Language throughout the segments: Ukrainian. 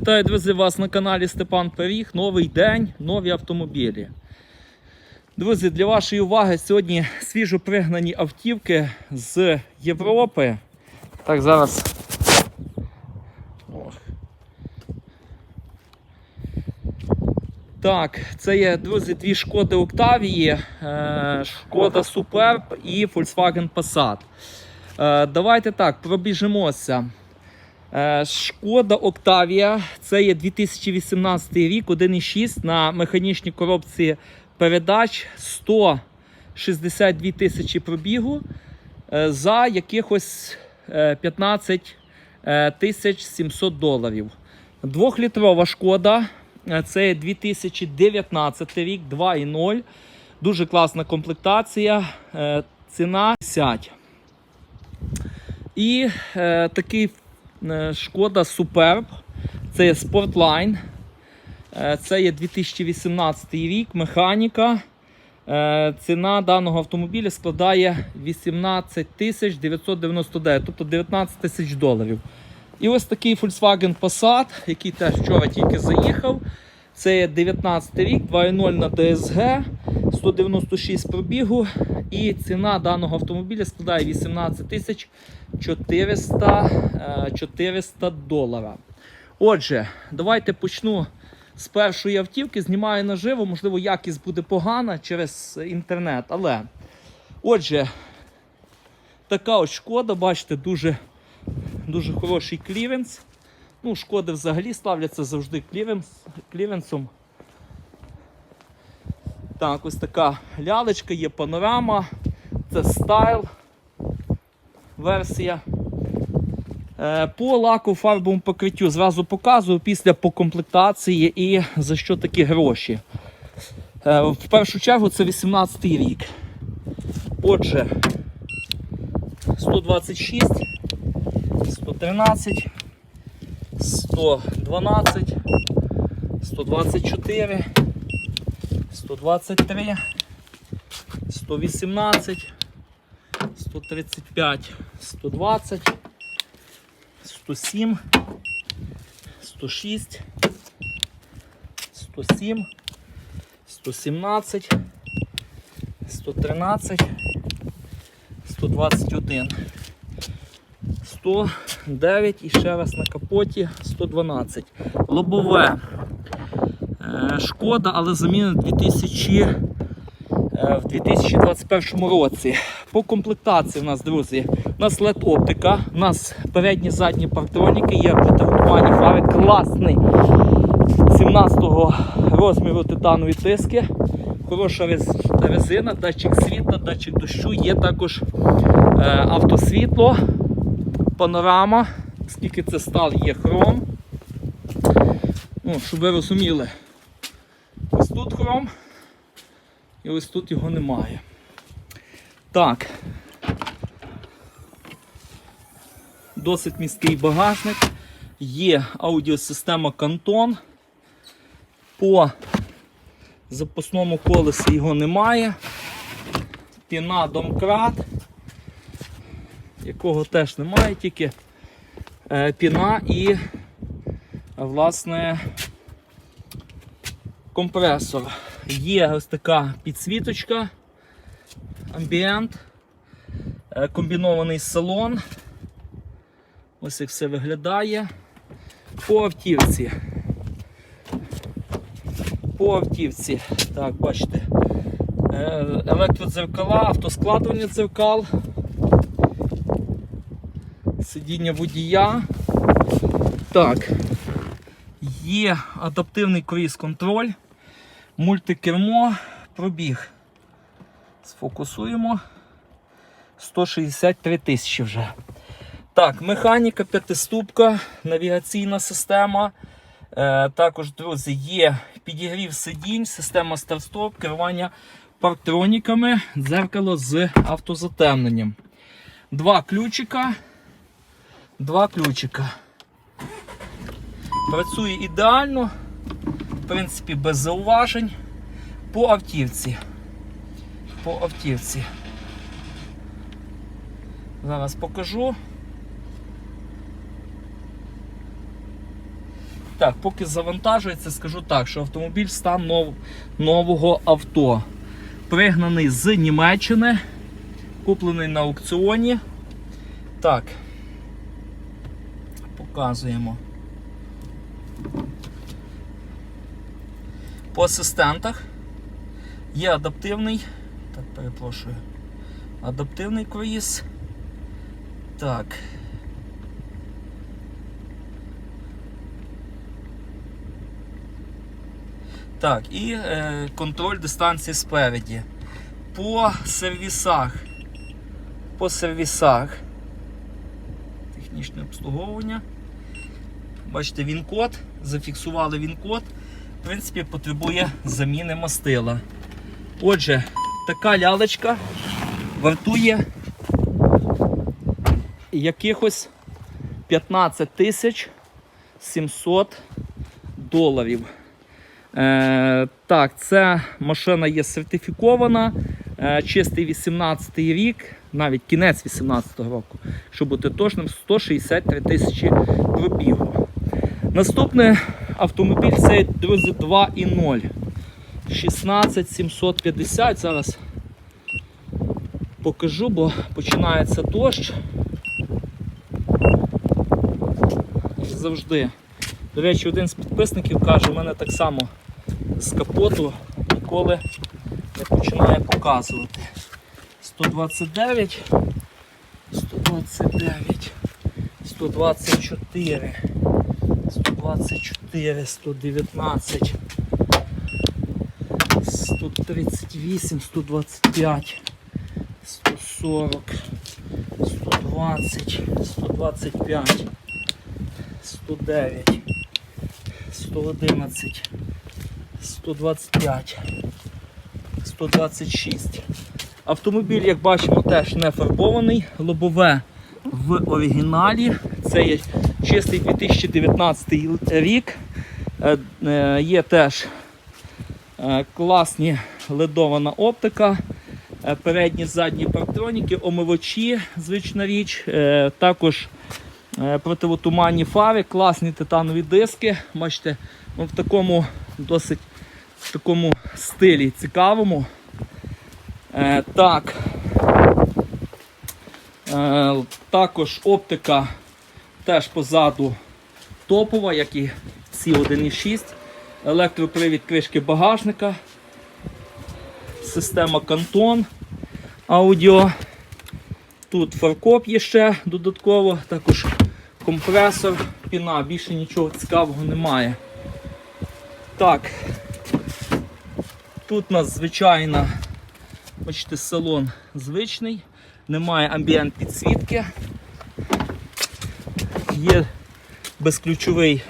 Вітаю, друзі, вас на каналі Степан Пиріг. Новий день, нові автомобілі. Друзі, для вашої уваги сьогодні свіжо пригнані автівки з Європи. Так, зараз. Так, це є, друзі, дві шкоди Октавії, е, шкода Superb і Volkswagen Passat. Е, Давайте так, пробіжимося. Е, Шкода Октавія, це є 2018 рік, 1,6 на механічній коробці передач 162 тисячі пробігу е, за якихось е, 15 е, тисяч 700 доларів. Двохлітрова шкода, це є 2019 рік, 2,0. Дуже класна комплектація, ціна 50. І е, такий шкода Superb. Це є Sportline. Е, це є 2018 рік, механіка. Е, ціна даного автомобіля складає 18 тисяч 999, тобто 19 тисяч доларів. І ось такий Volkswagen Passat, який теж вчора тільки заїхав. Це є 19 рік, 2.0 на DSG, 196 пробігу. І ціна даного автомобіля складає 18 тисяч 400, е, 400 долара. Отже, давайте почну з першої автівки. Знімаю наживо, можливо, якість буде погана через інтернет. Але, отже, така ось шкода, бачите, дуже, дуже хороший кліренс. Ну, шкоди взагалі ставляться завжди кліренс, кліренсом. Так, ось така лялечка, є панорама, це стайл версія. Е, По лаку фарбовому покриттю зразу показую після по комплектації і за що такі гроші. Е, В першу чергу це 18 рік. Отже, 126, 113, 112, 124, 123, 118, 135, 120, 107, 106, 107, 117, 113, 121, 109 і ще раз на капоті 112. Лобове. Е, Шкода, але заміна 2000, е, в 2021 році. По комплектації в нас, друзі, у нас LED оптика, у нас передні задні партроніки, є протиготувальні фари, класний 17-го розміру титанові тиски. Хороша резина, датчик світла, датчик дощу, є також е, автосвітло, панорама, скільки це стал, є хром. Ну, щоб ви розуміли, ось тут хром і ось тут його немає. Так. Досить міський багажник. Є аудіосистема Кантон. По запасному колесі його немає. Піна домкрат, якого теж немає, тільки е, піна і, власне, компресор. Є ось така підсвіточка, амбієнт, е, комбінований салон. Ось як все виглядає. По автівці. По автівці. Так, бачите. Е, Електродзеркала, автоскладування дзеркал. Сидіння водія. Так. Є адаптивний круїз-контроль, мультикермо, пробіг. Сфокусуємо. 163 тисячі вже. Так, механіка, п'ятиступка, навігаційна система. Е, також, друзі, є підігрів сидінь, система старт-стоп, керування парктроніками, дзеркало з автозатемненням. Два ключика. Два ключика. Працює ідеально, в принципі, без зауважень. По автівці. По автівці. Зараз покажу. так, поки завантажується, скажу так, що автомобіль стан нов, нового авто. Пригнаний з Німеччини, куплений на аукціоні. Так. Показуємо. По асистентах є адаптивний. Так, перепрошую. Адаптивний круїз. Так. Так, і е, контроль дистанції спереді. По сервісах. По сервісах. Технічне обслуговування. Бачите, він-код. Зафіксували він-код. В принципі, потребує заміни мастила. Отже, така лялечка вартує якихось 15 тисяч 700 доларів. Е, так, ця машина є сертифікована. Е, чистий 18 рік, навіть кінець 18 року, щоб бути точним, 163 тисячі пробігу. Наступний автомобіль це, друзі, 2.0. 16750. Зараз покажу, бо починається дощ. Завжди. До речі, один з підписників каже, у мене так само з капоту ніколи не починає показувати. 129, 129, 124, 124, 119, 138, 125, 140, 120, 125, 109, 111, 125, 126. Автомобіль, як бачимо, теж не фарбований. Лобове в оригіналі. Це є чистий 2019 рік. Е, е, Є теж е, класні ледована оптика. е, Передні задні парктроніки, омивачі, звична річ. е, Також е, противотуманні фари, класні титанові диски. Бачите, ну, в такому досить в такому стилі цікавому. Е, так. Е, також оптика теж позаду топова, як і всі 1.6. Електропривід кришки багажника. Система Кантон аудіо. Тут фаркоп є ще додатково, також компресор, піна, більше нічого цікавого немає. Так, тут у нас звичайна, бачите, салон звичний, немає амбієнт підсвітки. Є безключовий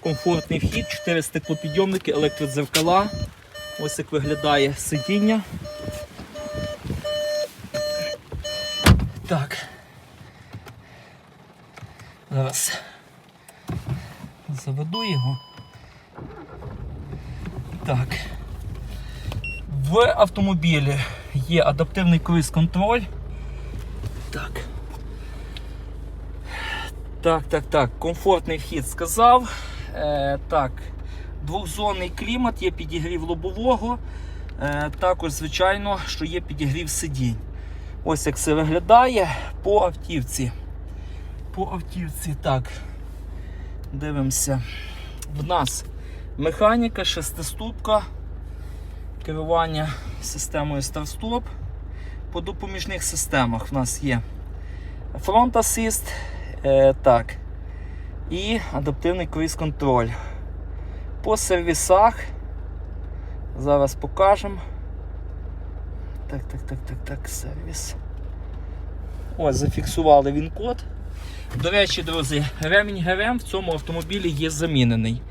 комфортний вхід, 4 стеклопідйомники, електродзеркала. Ось як виглядає сидіння. Так. Зараз заведу його. Так. В автомобілі є адаптивний круїз-контроль. Так. Так, так, так. Комфортний вхід сказав. Е, так. Двохзонний клімат, є підігрів лобового. Е, також, звичайно, що є підігрів сидінь. Ось як це виглядає по автівці. По автівці, так. Дивимося. В нас механіка, шестиступка, керування системою старт-стоп. По допоміжних системах в нас є Front Assist, е, так, і адаптивний круїз-контроль. По сервісах зараз покажемо. Так, так, так, так, так, сервіс. Ось, зафіксували він код. До речі, друзі, ремінь ГРМ в цьому автомобілі є замінений.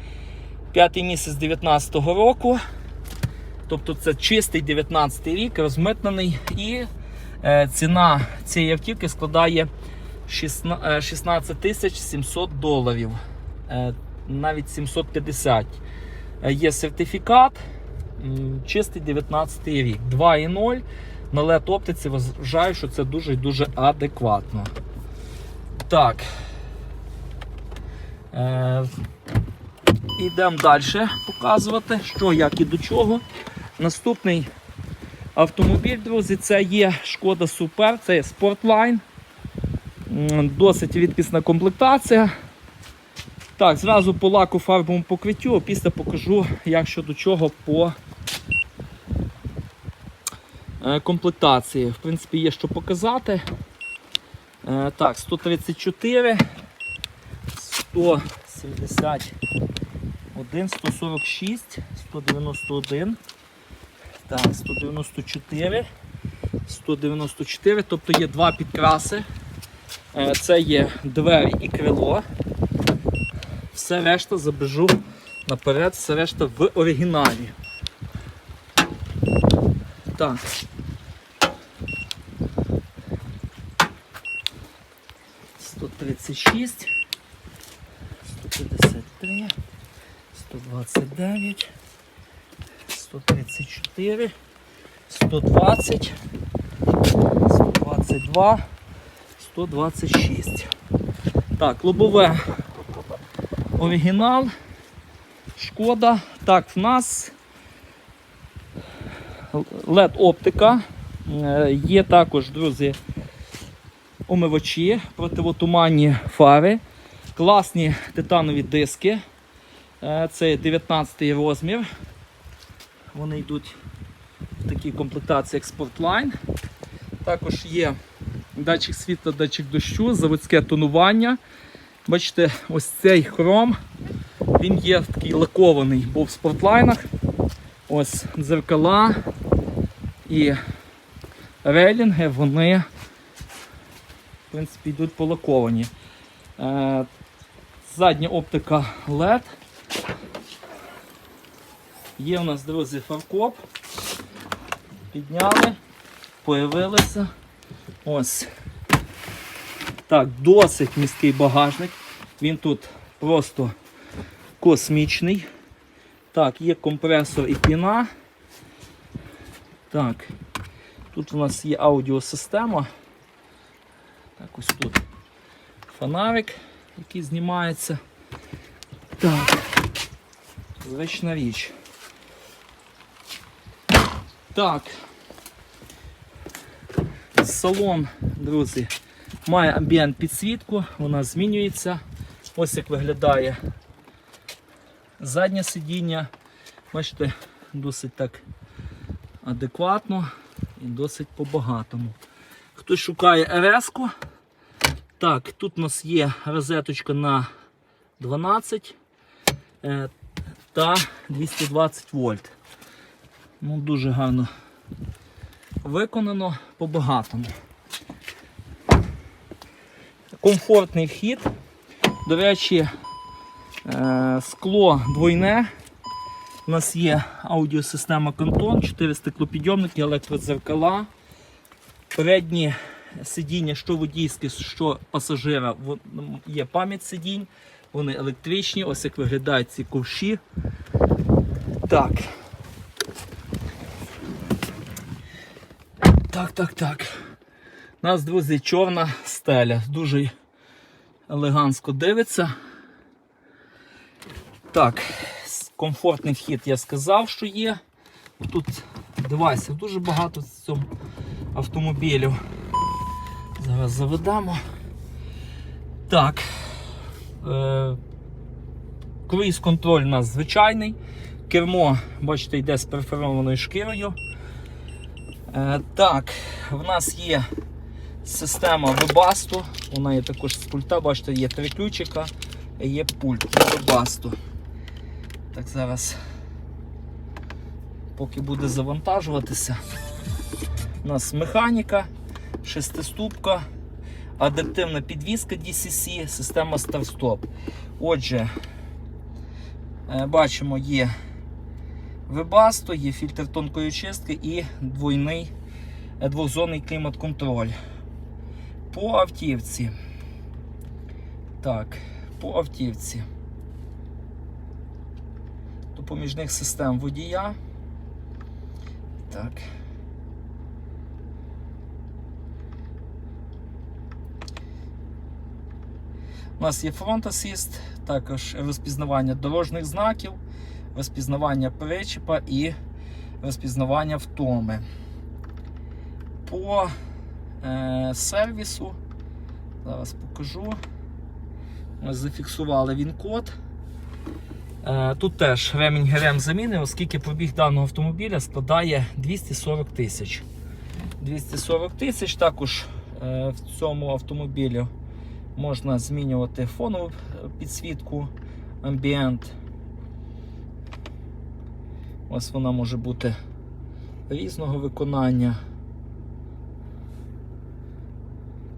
П'ятий місяць 19-го року. Тобто це чистий 19 рік, розмитнений. І е, ціна цієї автівки складає 16 е, 16 тисяч 700 доларів. Е, навіть 750. Е, є сертифікат. Чистий 19 й рік. 2,0. На LED оптиці вважаю, що це дуже і дуже адекватно. Так. Йдемо далі показувати, що, як і до чого. Наступний автомобіль, друзі, це є Шкода Супер, це є Sportline. Досить рідкісна комплектація. Так, зразу по лаку фарбовому покриттю, а після покажу, як що до чого по е, комплектації. В принципі, є що показати. Е, Так, 134, 171, 146, 191, так, 194, 194, тобто є два підкраси. Е, Це є двері і крило. Все решта забежу наперед, все решта в оригіналі. Так. Сто тридцять шість, сто сто двадцять дев'ять, сто тридцять чотири, сто двадцять, сто двадцять два, сто двадцять шість. Так, лобове оригінал. Шкода. Так, в нас LED оптика. Е, Є також, друзі, омивачі, противотуманні фари, класні титанові диски. Е, Це 19 розмір. Вони йдуть в такій комплектації як Sportline. Також є датчик світла, датчик дощу, заводське тонування. Бачите, ось цей хром, він є такий лакований, був в спортлайнах. Ось дзеркала і рейлінги, вони в принципі йдуть полаковані. Е, задня оптика LED. Є у нас, друзі, фаркоп. Підняли, появилися. Ось. Так, досить міський багажник. Він тут просто космічний. Так, є компресор і піна. Так, тут у нас є аудіосистема. Так, ось тут фонарик, який знімається. Так, звична річ. Так. Салон, друзі, має амбієнт підсвітку, вона змінюється. Ось як виглядає заднє сидіння. Бачите, досить так адекватно і досить по-багатому. Хтось шукає РС-ку. Так, тут у нас є розеточка на 12 е, та 220 вольт. Ну, Дуже гарно виконано по-багатому. Комфортний вхід. До речі, е, скло двойне. У нас є аудіосистема Кантон, 4 стеклопідйомники, електродзеркала. Передні сидіння, що водійське, що пасажира, є пам'ять сидінь, вони електричні, ось як виглядають ці ковші. Так. Так, так, так. У нас, друзі, чорна стеля. Дуже елегантно дивиться. Так, комфортний вхід я сказав, що є. Тут девайсів дуже багато в цьому автомобілю. Зараз заведемо. Так. Е, круїз контроль у нас звичайний. Кермо, бачите, йде з перфорованою шкірою. Е, так, в нас є система Webasto, вона є також з пульта, бачите, є три ключика, є пульт Webasto. Так, зараз, поки буде завантажуватися, у нас механіка, шестиступка, адаптивна підвізка DCC, система старт-стоп. Отже, е, бачимо, є Webasto, є фільтр тонкої очистки і двойний е, двохзонний клімат-контроль. По автівці. Так, по автівці. Допоміжних систем водія. Так. У нас є фронт асіст, також розпізнавання дорожніх знаків, розпізнавання причепа і розпізнавання втоми. По е, сервісу, зараз покажу. Ось зафіксували він код. Е, Тут теж ремінь ГРМ заміни, оскільки пробіг даного автомобіля складає 240 тисяч. 240 тисяч. Також е, в цьому автомобілі можна змінювати фонову е, підсвітку амбієнт. Ось вона може бути різного виконання.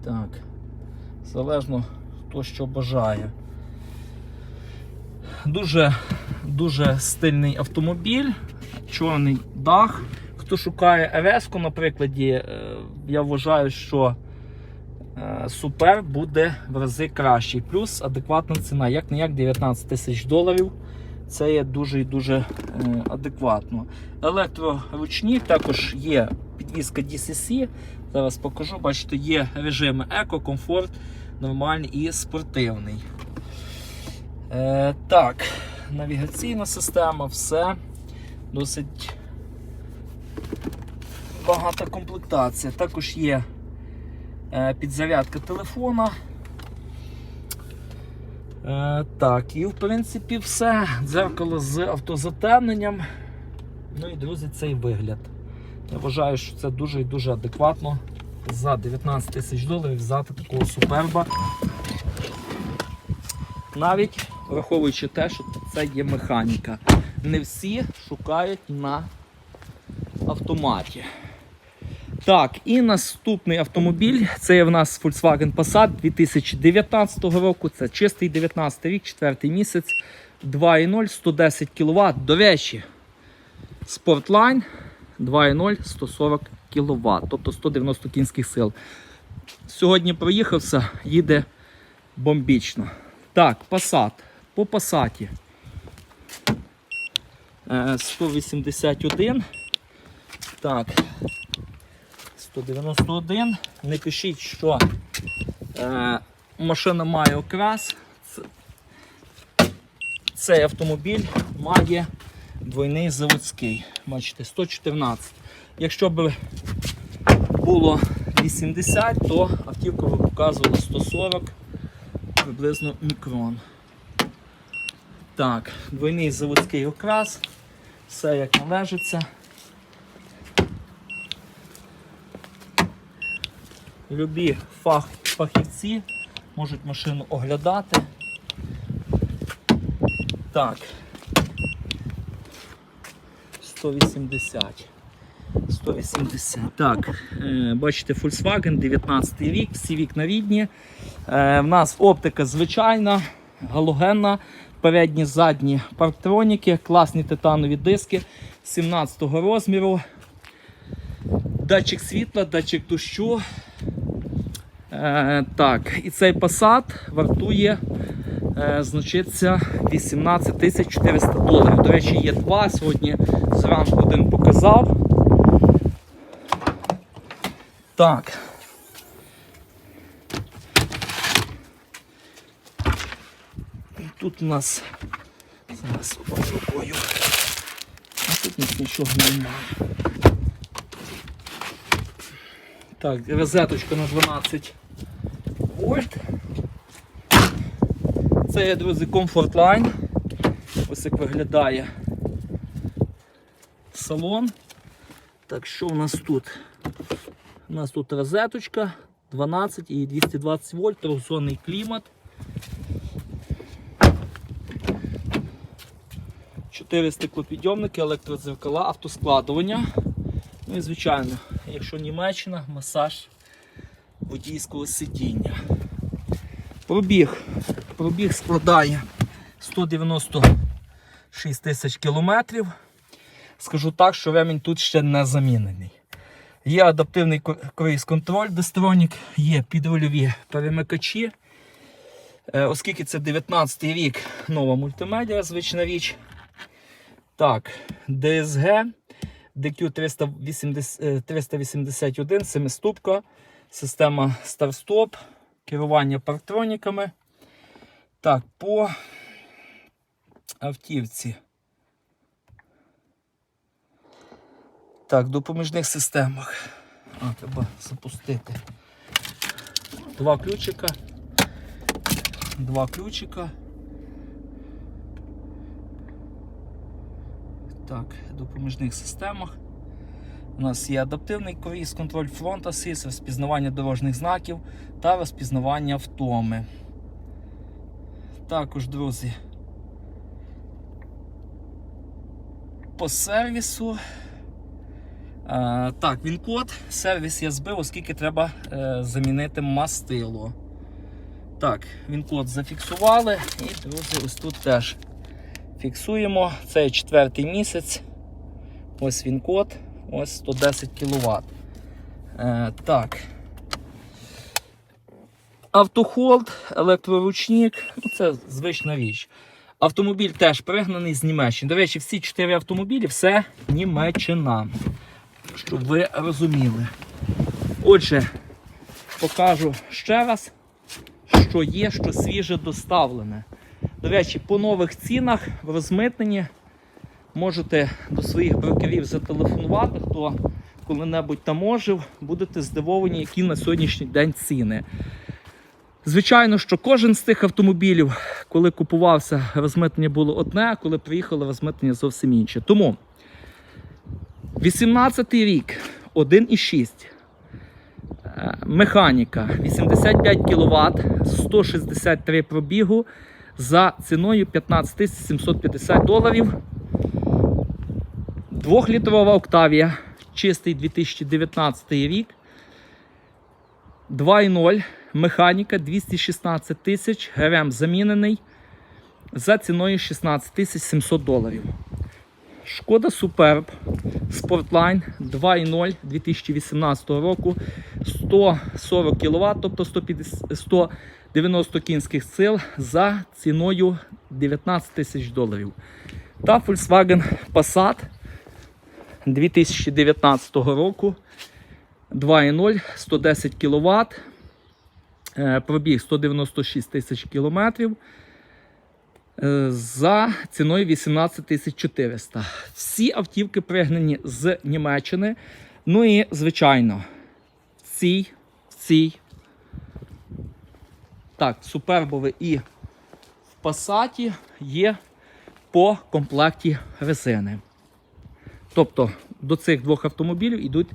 Так, залежно хто що бажає. Дуже, дуже стильний автомобіль, чорний дах. Хто шукає rs на е, я вважаю, що е, супер буде в рази кращий. Плюс адекватна ціна, як не як 19 тисяч доларів. Це є дуже і дуже е, адекватно. Електроручні також є підвізка DCC. Зараз покажу, бачите, є режими еко, комфорт, нормальний і спортивний. Е, так, навігаційна система, все досить багата комплектація. Також є е, підзарядка телефона. Е, так, і в принципі все. Дзеркало з автозатемненням. Ну і друзі, цей вигляд. Я вважаю, що це дуже і дуже адекватно за 19 тисяч доларів взяти такого суперба. Навіть враховуючи те, що це є механіка. Не всі шукають на автоматі. Так, і наступний автомобіль це в нас Volkswagen Passat 2019 року. Це чистий 19 рік, 4 місяць, 2.0, 110 кВт. До речі, Sportline 2.0, 140 кВт, тобто 190 кінських сил. Сьогодні проїхався, їде бомбічно. Так, Passat. По Passat. Е, 181. Так. 191. Не пишіть, що е, машина має окрас. Цей автомобіль має двойний заводський. Бачите, 114. Якщо б було 80, то автівка би показувала 140 приблизно мікрон. Так, двойний заводський окрас, все як належиться. Любі фах, фахівці можуть машину оглядати. Так. 180. 180. Так, е, бачите, Volkswagen 19 рік, всі вікна рідні. Е, в нас оптика звичайна, галогенна, передні, задні парктроніки, класні титанові диски 17 розміру. Датчик світла, датчик дощу. Е, так, і цей Passat вартує е, значиться 18 400 доларів. До речі, є два. Сьогодні зранку один показав. Так. Тут у нас зараз рукою. А тут у нас нічого немає. Так, розеточка на 12 вольт. Це є, друзі, Comfort Line. Ось як виглядає салон. Так, що у нас тут? У нас тут розеточка 12 і 220 вольт, трьохзонний клімат. 4 стеклопідйомники, електродзеркала, автоскладування. Ну і звичайно, якщо Німеччина, масаж водійського сидіння. Пробіг. Пробіг складає 196 тисяч кілометрів. Скажу так, що ремінь тут ще не замінений. Є адаптивний круїз контроль Destronік, є підрульові перемикачі. Е, Оскільки це 19 й рік, нова мультимедіа, звична річ. Так, DSG, DQ 380, е, 381, семиступка, система старт-стоп, керування парктроніками. Так, по автівці. Так, допоміжних системах. А, треба запустити. Два ключика. Два ключика. Так, допоміжних системах. У нас є адаптивний круїз, контроль фронт асіс, розпізнавання дорожніх знаків та розпізнавання втоми. Також, друзі, по сервісу. Е, так, він код. Сервіс я збив, оскільки треба е, замінити мастило. Так, він код зафіксували. І, друзі, ось тут теж фіксуємо. Це четвертий місяць. Ось він код. Ось 110 кВт. Е, так. Автохолд, електроручник ну, це звична річ. Автомобіль теж пригнаний з Німеччини. До речі, всі чотири автомобілі все Німеччина. Щоб ви розуміли. Отже, покажу ще раз, що є, що свіже доставлене. До речі, по нових цінах в розмитненні можете до своїх брокерів зателефонувати, хто коли-небудь таможив, будете здивовані, які на сьогоднішній день ціни. Звичайно, що кожен з тих автомобілів, коли купувався, розмитнення було одне, а коли приїхало, розмитнення зовсім інше. Тому 18-й рік, 1,6. Е, Механіка 85 кВт, 163 пробігу за ціною 15 750 доларів. Двохлітрова Октавія, чистий 2019 рік. 2.0 механіка 216 тисяч, ГРМ замінений за ціною 16 тисяч 700 доларів. Шкода Superb Sportline 2.0 2018 року 140 кВт, тобто 150, 190 кінських сил за ціною 19 тисяч доларів. Та Volkswagen Passat 2019 року 2.0 110 кВт, пробіг 196 тисяч кілометрів е, за ціною 18 400. Всі автівки пригнані з Німеччини. Ну і, звичайно, в цій, в цій, так, супербові і в Passat є по комплекті резини. Тобто до цих двох автомобілів йдуть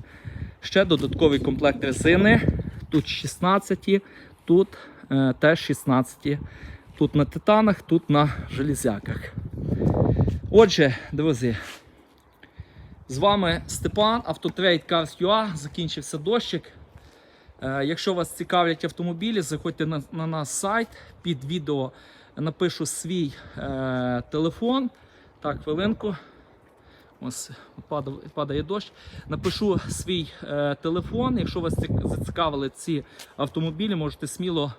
ще додатковий комплект резини. Тут 16, тут е, теж 16. Тут на титанах, тут на железяках. Отже, друзі, з вами Степан, Автотрейд Cars.ua, закінчився дощик. Е, якщо вас цікавлять автомобілі, заходьте на, на наш сайт. Під відео напишу свій е, телефон. Так, хвилинку. Ось падає, дощ. Напишу свій е, телефон. Якщо вас зацікавили ці автомобілі, можете сміло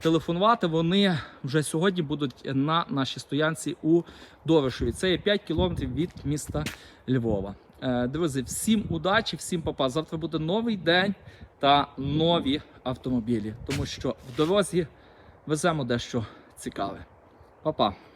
телефонувати. Вони вже сьогодні будуть на нашій стоянці у Дорошеві. Це є 5 кілометрів від міста Львова. Е, друзі, всім удачі, всім папа. Завтра буде новий день та нові автомобілі, тому що в дорозі веземо дещо цікаве. Па-па.